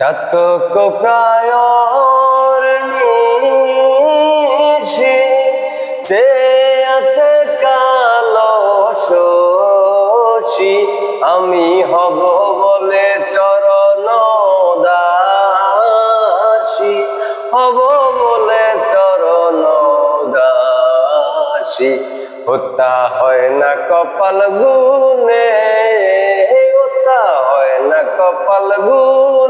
চাতক প্রায়র নিশি যে আছে কালো শশী। আমি হব বলে চরণ দাসী। হব বলে চরণ দাসী। হত্যা হয় না কপাল গুনে হত্যা হয় না কপাল গুনে